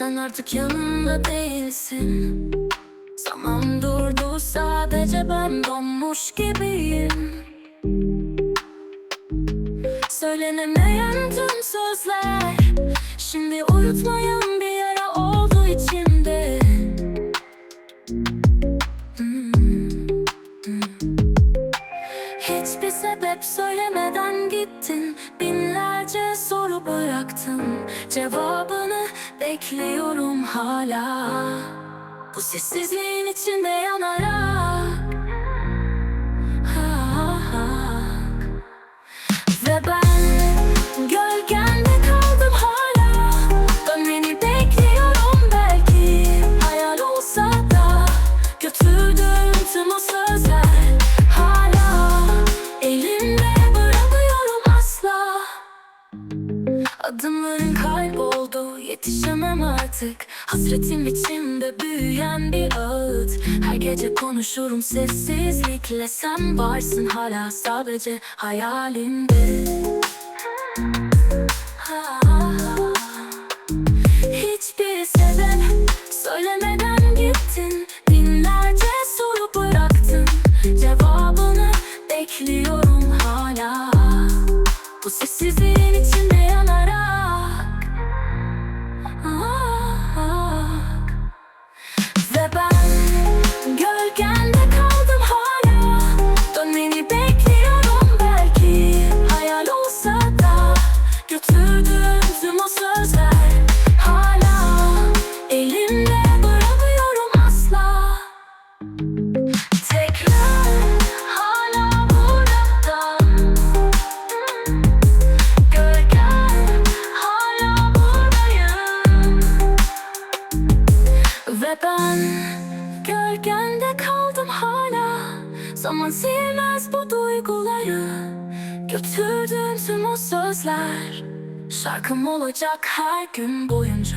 Sen artık yanımda değilsin. Zaman durdu sadece ben donmuş gibiyim. Söylenemeyen tüm sözler Şimdi uyutmayan bir yara oldu içimde. Hmm, hmm. Hiçbir sebep söylemeden gittin Binlerce soru bıraktın Cevabını bekliyorum hala. Bu sessizliğin içinde yanarak kayboldu. Yetişemem artık. Hasretim içimde büyüyen bir ağıt. Her gece konuşurum sessizlikle. Sen varsın hala sadece hayalimde gölgende kaldım hala. Zaman silmez bu duyguları. Götürdüğüm tüm o sözler. Şarkım olacak her gün boyunca